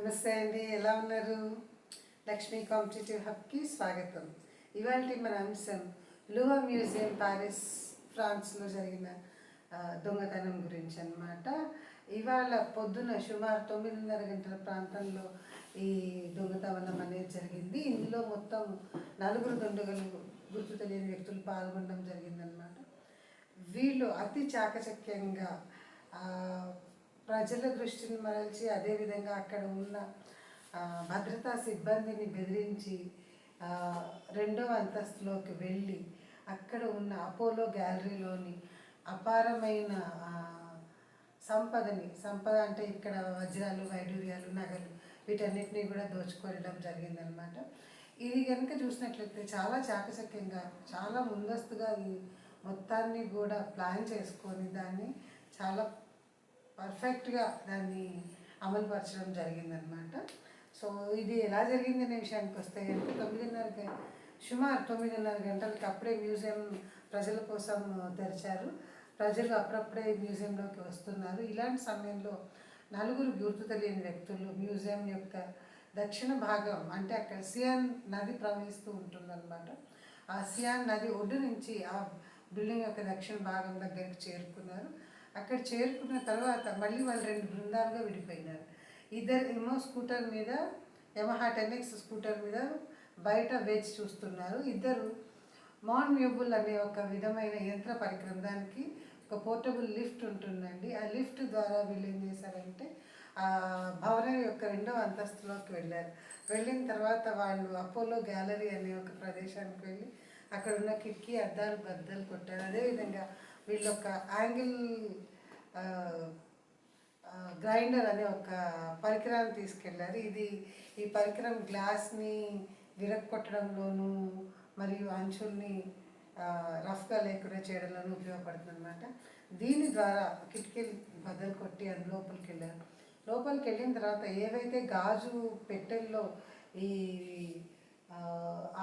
నమస్తే అండి ఎలా ఉన్నారు? లక్ష్మీ కాంపిటేటివ్ హబ్కి స్వాగతం. ఇవాళ మన అంశం లూవా మ్యూజియం ప్యారిస్ ఫ్రాన్స్లో జరిగిన దొంగతనం గురించి అన్నమాట. ఇవాళ పొద్దున సుమారు తొమ్మిదిన్నర గంటల ప్రాంతంలో ఈ దొంగతనం అనేది జరిగింది. ఇందులో మొత్తం నలుగురు దొండగలు గుర్తు తెలియని వ్యక్తులు పాల్గొనడం జరిగిందనమాట వీళ్ళు అతి చాకచక్యంగా ప్రజల దృష్టిని మరల్చి అదేవిధంగా అక్కడ ఉన్న భద్రతా సిబ్బందిని బెదిరించి రెండవ అంతస్తులోకి వెళ్ళి అక్కడ ఉన్న అపోలో గ్యాలరీలోని అపారమైన సంపదని సంపద అంటే ఇక్కడ వజ్రాలు వైడూర్యాలు నగలు వీటన్నిటిని కూడా దోచుకోవడం జరిగిందనమాట. ఇది కనుక చూసినట్లయితే చాలా చాకచక్యంగా చాలా ముందస్తుగా ఈ మొత్తాన్ని కూడా ప్లాన్ చేసుకొని దాన్ని చాలా పర్ఫెక్ట్గా దాన్ని అమలుపరచడం జరిగిందనమాట సో ఇది ఎలా జరిగింది అనే విషయానికి వస్తే అంటే తొమ్మిదిన్నర సుమారు తొమ్మిదిన్నర గంటలకి అప్పుడే మ్యూజియం ప్రజల కోసం తెరిచారు. ప్రజలు అప్పుడప్పుడే మ్యూజియంలోకి వస్తున్నారు. ఇలాంటి సమయంలో నలుగురు గుర్తు తెలియని వ్యక్తులు మ్యూజియం యొక్క దక్షిణ భాగం అంటే అక్కడ సియాన్ నది ప్రవహిస్తూ ఉంటుందన్నమాట. ఆ సియాన్ నది ఒడ్డు నుంచి ఆ బిల్డింగ్ యొక్క దక్షిణ భాగం దగ్గరికి చేరుకున్నారు. అక్కడ చేరుకున్న తర్వాత మళ్ళీ వాళ్ళు రెండు బృందాలుగా విడిపోయినారు. ఇద్దరు ఏమో స్కూటర్ మీద యమహా టెన్ఎక్స్ స్కూటర్ మీద బయట వేచి చూస్తున్నారు. ఇద్దరు మాన్ మ్యూబుల్ అనే ఒక విధమైన యంత్ర పరికరం దానికి ఒక పోర్టబుల్ లిఫ్ట్ ఉంటుందండి. ఆ లిఫ్ట్ ద్వారా వీళ్ళు ఏం చేశారంటే ఆ భవనం యొక్క రెండవ అంతస్తులోకి వెళ్ళారు. వెళ్ళిన తర్వాత వాళ్ళు అపోలో గ్యాలరీ అనే ఒక ప్రదేశానికి వెళ్ళి అక్కడ ఉన్న కిటికీ అద్దాలు బద్దలు కొట్టారు. అదేవిధంగా వీళ్ళు ఒక యాంగిల్ గ్రైండర్ అనే ఒక పరికరాన్ని తీసుకెళ్ళారు ఇది ఈ పరికరం గ్లాస్ని విరగొట్టడంలోనూ మరియు అంచుల్ని రఫ్గా లేకుండా చేయడంలోనూ ఉపయోగపడుతుంది అనమాట దీని ద్వారా కిటికీలు బద్దలు కొట్టి అది లోపలికి వెళ్ళారు లోపలికి వెళ్ళిన తర్వాత ఏవైతే గాజు పెట్టెల్లో ఈ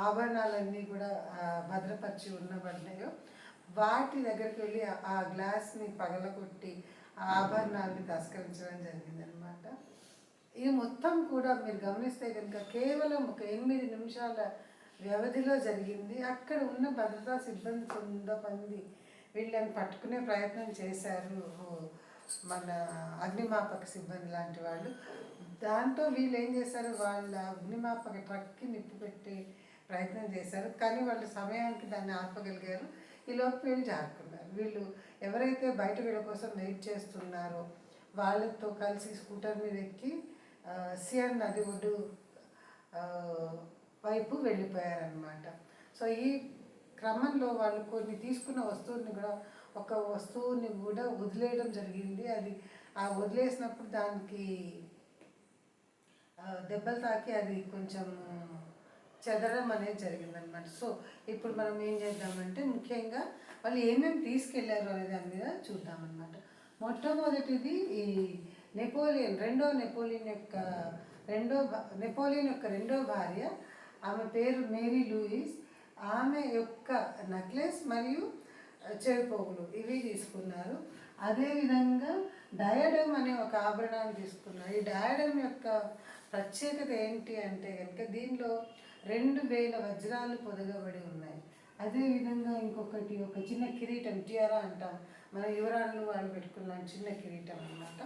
ఆభరణాలన్నీ కూడా భద్రపరిచి ఉండబడినాయో వాటి దగ్గరికి వెళ్ళి ఆ- గ్లాస్ని పగలగొట్టి ఆ ఆభరణాలని తస్కరించడం జరిగిందనమాట ఇది మొత్తం కూడా మీరు గమనిస్తే కనుక కేవలం ఒక ఎనిమిది నిమిషాల వ్యవధిలో జరిగింది. అక్కడ ఉన్న భద్రతా సిబ్బంది కొంత మంది వీళ్ళని పట్టుకునే ప్రయత్నం చేశారు. మన అగ్నిమాపక సిబ్బంది లాంటి వాళ్ళు. దాంతో వీళ్ళు ఏం చేశారు? వాళ్ళ అగ్నిమాపక ట్రక్కి నిప్పు పెట్టే ప్రయత్నం చేశారు. కానీ వాళ్ళు సమయానికి దాన్ని ఆపగలిగారు. ఈ లోపు వీళ్ళు జారుకున్నారు. వీళ్ళు ఎవరైతే బయట వీళ్ళ కోసం వెయిట్ చేస్తున్నారో వాళ్ళతో కలిసి స్కూటర్ మీద ఎక్కి సియన్ నది ఒడ్డు వైపు వెళ్ళిపోయారనమాట సో ఈ క్రమంలో వాళ్ళు కొన్ని తీసుకున్న వస్తువుని కూడా ఒక వస్తువుని కూడా వదిలేయడం జరిగింది. అది ఆ వదిలేసినప్పుడు దానికి దెబ్బలు తాకి అది కొంచెం చెదరడం అనేది జరిగిందనమాట సో ఇప్పుడు మనం ఏం చేద్దామంటే ముఖ్యంగా వాళ్ళు ఏమేమి తీసుకెళ్ళారు అనే దాని మీద చూద్దామన్నమాట. మొట్టమొదటిది ఈ నెపోలియన్ రెండో నెపోలియన్ యొక్క రెండో భా- నెపోలియన్ యొక్క రెండో భార్య ఆమె పేరు మేరీ లూయిస్. ఆమె యొక్క నెక్లెస్ మరియు చెవిపోగులు ఇవి తీసుకున్నారు. అదేవిధంగా డయాడమ్ అనే ఒక ఆభరణాన్ని తీసుకున్నారు. ఈ డయాడమ్ యొక్క ప్రత్యేకత ఏంటి అంటే కనుక దీనిలో రెండు వేల వజ్రాలు పొదగబడి ఉన్నాయి. అదేవిధంగా ఇంకొకటి ఒక చిన్న కిరీటం టియారా అంటాం. మన యువరాణులు వాళ్ళు పెట్టుకున్న చిన్న కిరీటం అన్నమాట.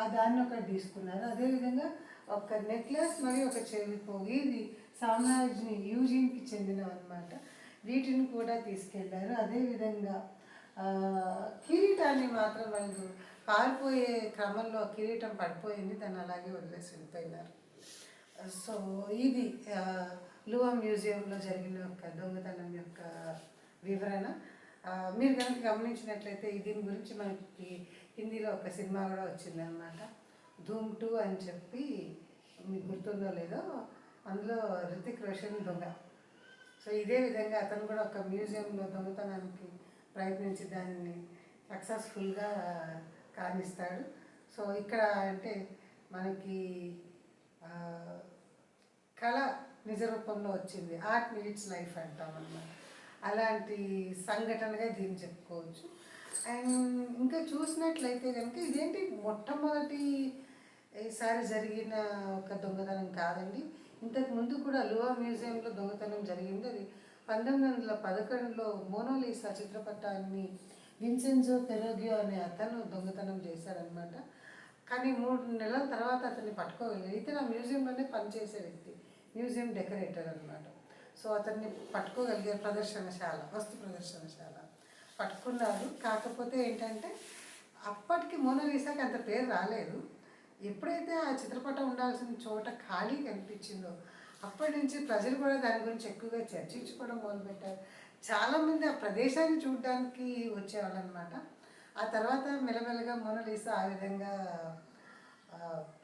ఆ దాన్ని ఒకటి తీసుకున్నారు. అదేవిధంగా ఒక నెక్లెస్ మరియు ఒక చెవిపోగు ఇది సామ్రాజ్ని యూజిన్కి చెందినవి అనమాట వీటిని కూడా తీసుకెళ్ళారు. అదేవిధంగా కిరీటాన్ని మాత్రం వాళ్ళు పారిపోయే క్రమంలో కిరీటం పడిపోయింది. దాన్ని అలాగే వదిలేసి వెళ్ళిపోయినారు. సో ఇది ఆ, లువా మ్యూజియంలో జరిగిన ఒక దొంగతనం యొక్క వివరణ. మీరు కనుక గమనించినట్లయితే దీని గురించి మనకి హిందీలో ఒక సినిమా కూడా వచ్చిందనమాట ధూమ్ టూ అని చెప్పి మీకు గుర్తుందో లేదో అందులో రితిక్ రోషన్ దొంగ. సో ఇదే విధంగా అతను కూడా ఒక మ్యూజియంలో దొంగతనానికి ప్రయత్నించి దాన్ని సక్సెస్ఫుల్గా కానిస్తాడు. సో ఇక్కడ అంటే మనకి కళ నిజ రూపంలో వచ్చింది. ఆర్ట్ మిలిట్స్ లైఫ్ అంటాం అన్నమాట. అలాంటి సంఘటనగా దీన్ని చెప్పుకోవచ్చు. అండ్ ఇంకా చూసినట్లయితే కనుక ఇదేంటి? మొట్టమొదటి ఈసారి జరిగిన ఒక దొంగతనం కాదండి. ఇంతకు ముందు కూడా లువా మ్యూజియంలో దొంగతనం జరిగింది. అది పంతొమ్మిది వందల పదకొండులో మోనోలీసా చిత్రపటాన్ని విన్సెన్జో పెరోగియో అనే అతను దొంగతనం చేశారనమాట కానీ మూడు నెలల తర్వాత అతన్ని పట్టుకోగలిగారు. ఇతను ఆ మ్యూజియంలోనే పనిచేసే వ్యక్తి మ్యూజియం డెకరేటర్ అనమాట సో అతన్ని పట్టుకోగలిగారు ప్రదర్శనశాల వస్తు ప్రదర్శనశాల. పట్టుకున్నారు. కాకపోతే ఏంటంటే అప్పటికి మోనలీసాకి అంత పేరు రాలేదు. ఎప్పుడైతే ఆ చిత్రపటం ఉండాల్సిన చోట ఖాళీ కనిపించిందో అప్పటి నుంచి ప్రజలు కూడా దాని గురించి ఎక్కువగా చర్చించుకోవడం మొదలుపెట్టారు. చాలామంది ఆ ప్రదేశాన్ని చూడడానికి వచ్చేవాళ్ళు అనమాట ఆ తర్వాత మెల్లమెల్లగా మోనలీసా ఆ విధంగా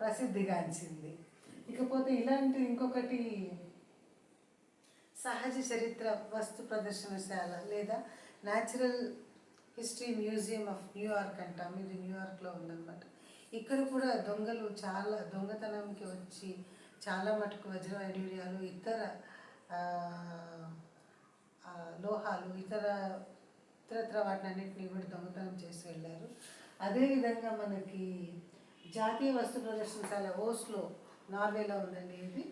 ప్రసిద్ధిగాంచింది. ఇకపోతే ఇలాంటి ఇంకొకటి సహజ చరిత్ర వస్తు ప్రదర్శనశాల లేదా natural history museum of New York అంటాం ఇది న్యూయార్క్లో ఉందన్నమాట. ఇక్కడ కూడా దొంగలు చాలా దొంగతనంకి వచ్చి చాలా మటుకు వజ్ర వైడూర్యాలు ఇతర లోహాలు ఇతర ఇతరత్ర వాటిని అన్నింటినీ కూడా దొంగతనం చేసి వెళ్ళారు. అదేవిధంగా మనకి జాతీయ వస్తు ప్రదర్శనశాల ఓస్లో నార్వేలో ఉందండి ఇది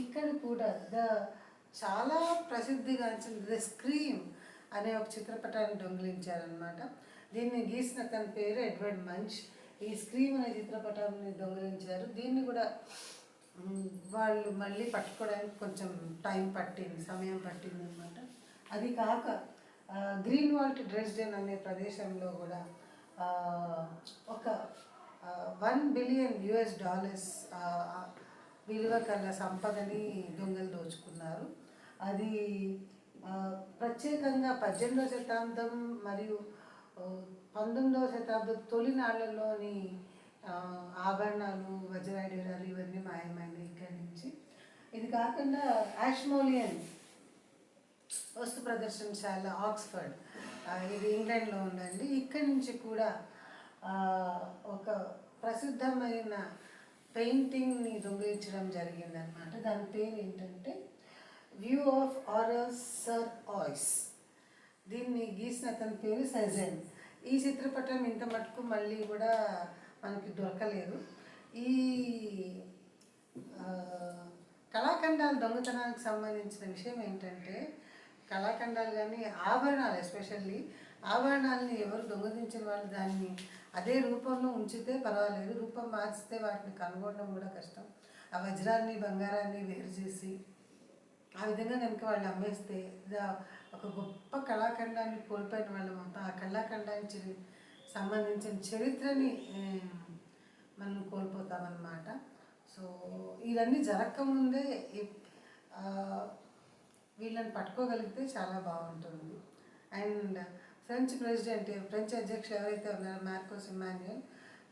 ఇక్కడ కూడా ద చాలా ప్రసిద్ధిగాంచిన ద స్క్రీమ్ అనే ఒక చిత్రపటాన్ని దొంగిలించారనమాట దీన్ని గీసిన తన పేరు ఎడ్వర్డ్ మంచ్. ఈ స్క్రీమ్ అనే చిత్రపటాన్ని దొంగిలించారు. దీన్ని కూడా వాళ్ళు మళ్ళీ పట్టుకోవడానికి కొంచెం టైం పట్టింది సమయం పట్టింది అనమాట అది కాక గ్రీన్ వాల్ట్ డ్రెస్డెన్ అనే ప్రదేశంలో కూడా ఒక వన్ బిలియన్ యుఎస్ డాలర్స్ విలువ కల సంపదని దొంగలు దోచుకున్నారు. అది ప్రత్యేకంగా పద్దెనిమిదవ శతాబ్దం మరియు పంతొమ్మిదవ శతాబ్దం తొలినాళ్ళలోని ఆభరణాలు వజ్రాయుడాలు ఇవన్నీ మాయమైనవి ఇక్కడి నుంచి. ఇది కాకుండా యాష్మోలియన్ వస్తు ప్రదర్శనశాల ఆక్స్ఫర్డ్. ఇది ఇంగ్లాండ్లో ఉందండి. ఇక్కడి నుంచి కూడా ఒక ప్రసిద్ధమైన పెయింటింగ్ని దొంగిలించడం జరిగిందనమాట దాని పేరు ఏంటంటే view of Auvers sur Oise. దీన్ని గీసిన అతని పేరు సజన్. ఈ చిత్రపటం ఇంత మటుకు మళ్ళీ కూడా మనకి దొరకలేదు. ఈ కళాఖండాల దొంగతనానికి సంబంధించిన విషయం ఏంటంటే కళాఖండాలు కానీ ఆభరణాలు ఎస్పెషల్లీ ఆభరణాలని ఎవరు దొంగతించిన వాళ్ళు దాన్ని అదే రూపంలో ఉంచితే పర్వాలేదు. రూపం మార్చితే వాటిని కనుగొనడం కూడా కష్టం. ఆ వజ్రాన్ని బంగారాన్ని వేరు చేసి ఆ విధంగా కనుక వాళ్ళు అమ్మేస్తే ఒక గొప్ప కళాఖండాన్ని కోల్పోయిన వాళ్ళు మొత్తం ఆ కళాఖండానికి సంబంధించిన చరిత్రని మనం కోల్పోతామన్నమాట. సో ఇవన్నీ జరగకముందే ముందే వీళ్ళని పట్టుకోగలిగితే చాలా బాగుంటుంది. అండ్ ఫ్రెంచ్ ప్రెసిడెంట్ ఫ్రెంచ్ అధ్యక్షుడు ఎవరైతే ఉన్నారో మార్కోస్ ఇమాన్యుయల్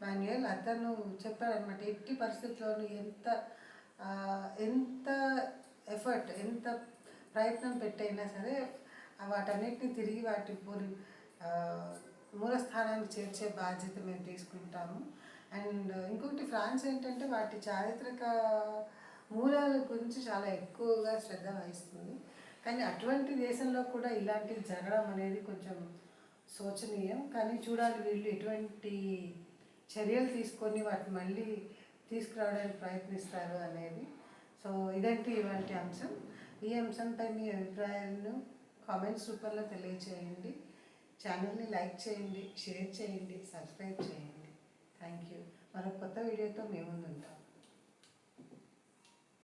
మాన్యుయల్ అతను చెప్పాడనమాట ఎట్టి పరిస్థితుల్లోనూ ఎంత ఎంత ఎఫర్ట్ ఎంత ప్రయత్నం పెట్టైనా సరే వాటన్నిటిని తిరిగి వాటి పూరి మూలస్థానానికి చేర్చే బాధ్యత మేము తీసుకుంటాము. అండ్ ఇంకొకటి ఫ్రాన్స్ ఏంటంటే వాటి చారిత్రక మూలాల గురించి చాలా ఎక్కువగా శ్రద్ధ వహిస్తుంది. కానీ అటువంటి దేశంలో కూడా ఇలాంటివి జరగడం అనేది కొంచెం శోచనీయం. కానీ చూడాలి వీళ్ళు ఎటువంటి చర్యలు తీసుకొని వాటిని మళ్ళీ తీసుకురావడానికి ప్రయత్నిస్తారు అనేది. సో ఇదంటే ఇలాంటి అంశం. ఈ అంశంపై మీ అభిప్రాయాలను కామెంట్స్ రూపంలో తెలియచేయండి. ఛానల్ని లైక్ చేయండి షేర్ చేయండి సబ్స్క్రైబ్ చేయండి. Thank you. మరో కొత్త వీడియోతో మేము ముందు ఉంటాం.